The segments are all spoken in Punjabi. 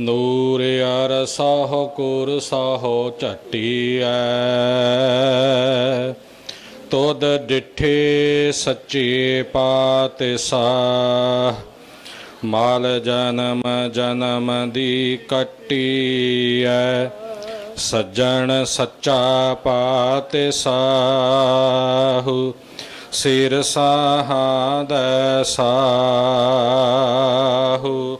ਨੂਰ ਅਰ ਸਹੁ ਕੁਰ ਸਹੁ ਝਟੀਐ ਤੋਦ ਡਿਠੇ ਸੱਚੇ ਪਾਤਸ਼ਾਹ, ਮਾਲ ਜਨਮ ਜਨਮ ਦੀ ਕੱਟੀਐ ਸੱਜਣ ਸੱਚਾ ਪਾਤਸ਼ਾਹੂ ਸਿਰ ਸਾਹਾਦੈ ਸਾਹੂ।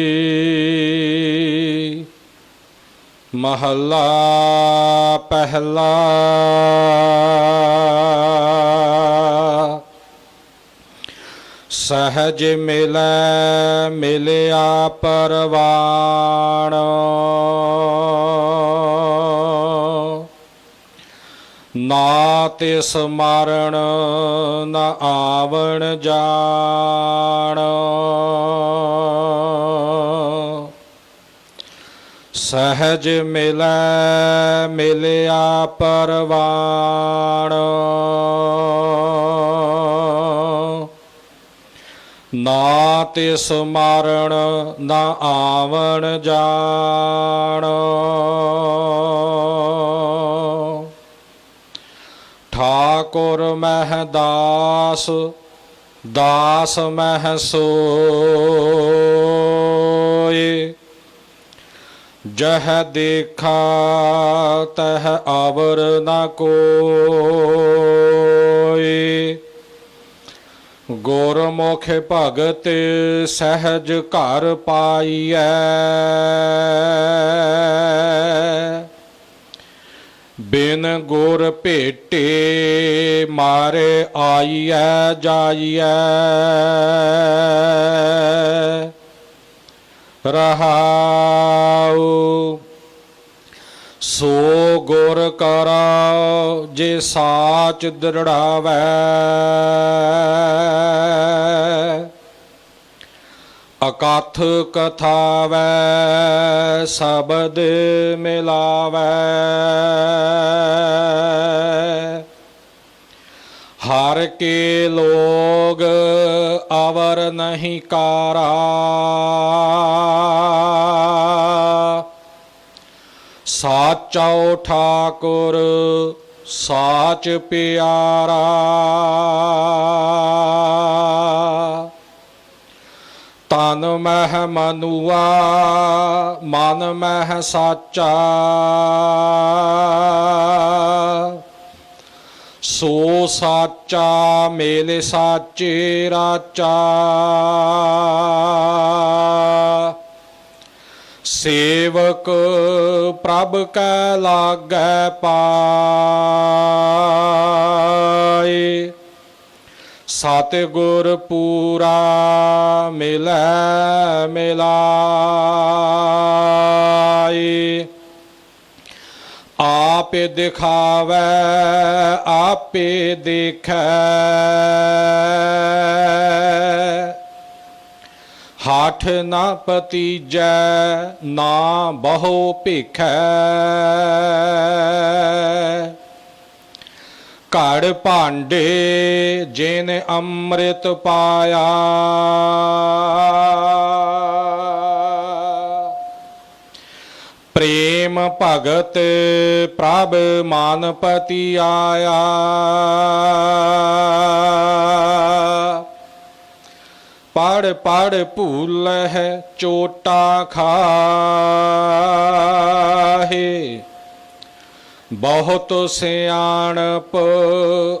ਮਹੱਲਾ ਪਹਿਲਾ। ਸਹਜ ਮਿਲੈ ਮਿਲਿਆ ਪਰਵਾਣ। ਨਾ ਤਿਸ ਮਰਨ ਨਾ ਆਵਣ ਜਾਣ। ਸਹਜ ਮਿਲੈ, ਮਿਲਿਆ ਪਰਵਾਣ। ਨਾ ਤਿਸ ਮਰਨ, ਨਾ ਆਵਣ ਜਾਣ। ਠਾਕੁਰ ਮਹਿ ਦਾਸ ਦਾਸ ਮਹਿ ਸੋਏ ਜਹ ਦੇਖਾ ਤਹ ਆਵਰ ਨਾ ਕੋਏ ਗੁਰਮੁਖ ਭਗਤ ਸਹਿਜ ਘਰ ਪਾਈਐ। ਬਿਨ ਗੁਰ ਭੇਟੇ ਮਾਰੇ ਆਈਐ, ਜਾਈਐ। ਰਹਾਉ। ਸੋ ਗੁਰ ਕਰਾ ਜੇ ਸਾਚ ਦ੍ਰਿੜਾਵੈ। ਅਕਥ ਕਥਾਵੈ ਸ਼ਬਦ ਮਿਲਾਵੈ। ਹਰ ਕੇ ਲੋਗ ਅਵਰ ਨਹੀਂ ਕਾਰਾ। ਸਾਚਾਉ ਠਾਕੁਰ, ਸਾਚ ਪਿਆਰਾ। ਤਨ ਮਹਿ ਮਨੁਆ, ਮਨ ਮਹਿ ਸਾਚਾ। ਸੋ ਸਾਚਾ, ਮੇਲੇ ਸਾਚੇ ਰਾਚਾ। ਸੇਵਕ ਪ੍ਰਭ ਕੈ ਲਾਗੈ ਪਾਏ। ਸਤ ਗੁਰ ਪੂਰਾ ਮਿਲੈ ਮਿਲਾਈ ਆਪੇ ਦਿਖਾਵੈ, ਆਪੇ ਦੇਖੈ। ਹਾਠ ਨਾ ਪਤੀਜੈ ਨਾ ਬਹੁ ਭੇਖੈ। ਘੜ ਭਾਂਡੇ ਜਿਨ ਅੰਮ੍ਰਿਤ ਪਾਇਆ ਭਗਤ ਪ੍ਰਭ ਮਾਨਪਤੀ ਆਇਆ। ਪੜ ਪੜ ਭੂਲ ਹੈ ਚੋਟਾ ਖਾਹੇ। ਬਹੁਤ ਸਿਆਣਪ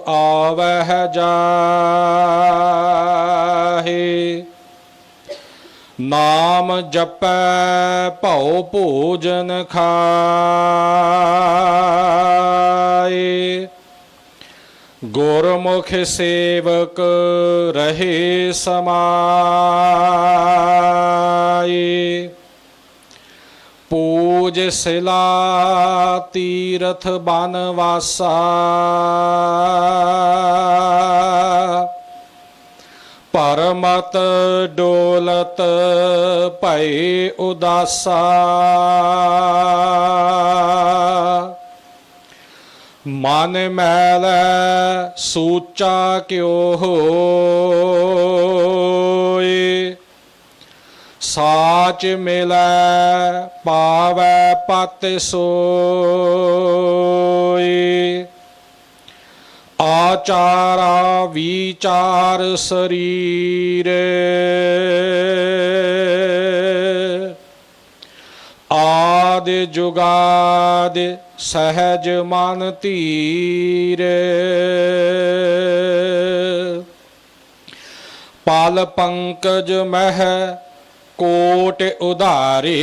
ਆਵਹਿ ਜਾਹੇ। ਨਾਮ ਜਪੈ ਭਉ ਭੋਜਨ ਖਾਏ ਗੁਰਮੁਖ ਸੇਵਕ ਰਹੇ ਸਮਾਏ ਪੂਜ ਸਿਲਾ ਤੀਰਥ ਬਨਵਾਸਾ ਪਰਮਤ ਡੋਲਤ ਭਈ ਉਦਾਸਾ। ਮਨ ਮੈਲ ਸੂਚਾ ਕਿਉ ਹੋਏ ਸਾਚ ਮਿਲੈ ਪਾਵੈ ਪਤ ਸੋਈ ਆਚਾਰਾ ਵਿਚਾਰ ਸਰੀਰ। ਆਦ ਜੁਗਾਦ ਸਹਿਜ ਮਨ ਧੀਰ। ਪਲ ਪੰਕਜ ਮਹਿ ਕੋਟ ਉਧਾਰੇ।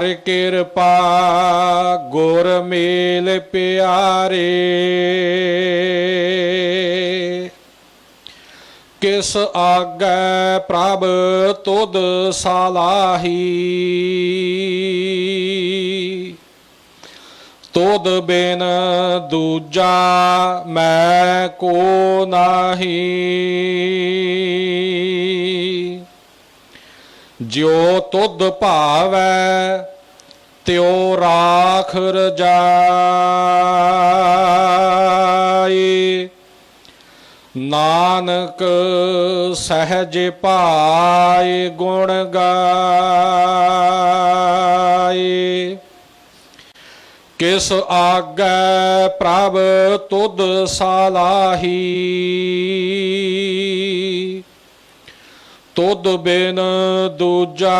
ਕਰ ਕਿਰਪਾ, ਗੁਰ ਮੇਲ ਪਿਆਰੇ। ਕਿਸ ਆਗੈ ਪ੍ਰਭ ਤੁਧ ਸਾਲਾਹੀ। ਤੁਧ ਬਿਨ ਦੂਜਾ ਮੈਂ ਕੋ ਨਾਹੀ। ਜਿਉ ਤੁਧ ਭਾਵੈ, ਤਿਉ ਰਾਖ ਰਜਾਈ ਨਾਨਕ ਸਹਿਜ ਪਾਏ ਗੁਣ ਗਾਏ ਕਿਸ ਆਗੈ ਪ੍ਰਭ ਤੁਧ ਸਾਲਾਹੀ। ਤੁਧ ਬਿਨ ਦੂਜਾ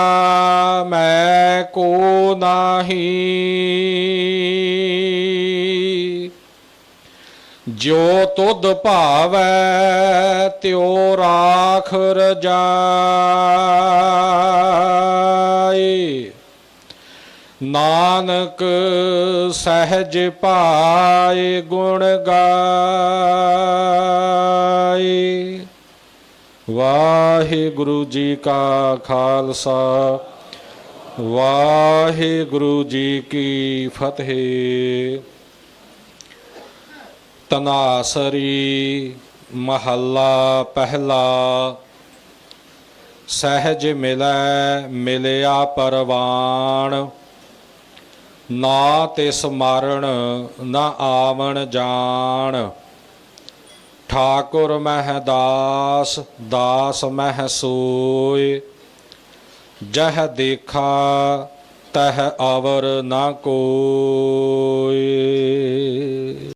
ਮੈਂ ਕੋ ਨਾਹੀ। ਜੋ ਤੁਧ ਭਾਵੈ, ਤਿਉ ਰਾਖ ਰਜਾਈ ਨਾਨਕ ਸਹਿਜ ਪਾਏ ਗੁਣ ਗਾਏ ਵਾਹਿਗੁਰੂ ਜੀ ਕਾ ਖਾਲਸਾ, ਵਾਹਿਗੁਰੂ ਜੀ ਕੀ ਫਤਿਹ। ਤਨਾਸਰੀ ਮਹੱਲਾ ਪਹਿਲਾ, ਸਹਿਜ ਮਿਲੈ ਮਿਲਿਆ ਪਰਵਾਨ ਨਾ ਤੇ ਮਾਰਣ ਨਾ ਆਵਣ ਜਾਣ। ਠਾਕੁਰ ਮਹਿ ਦਾਸ ਦਾਸ ਮਹਿ ਸੋਏ ਜਹ ਦੇਖਾ ਤਹ ਆਵਰ ਨਾ ਕੋਈ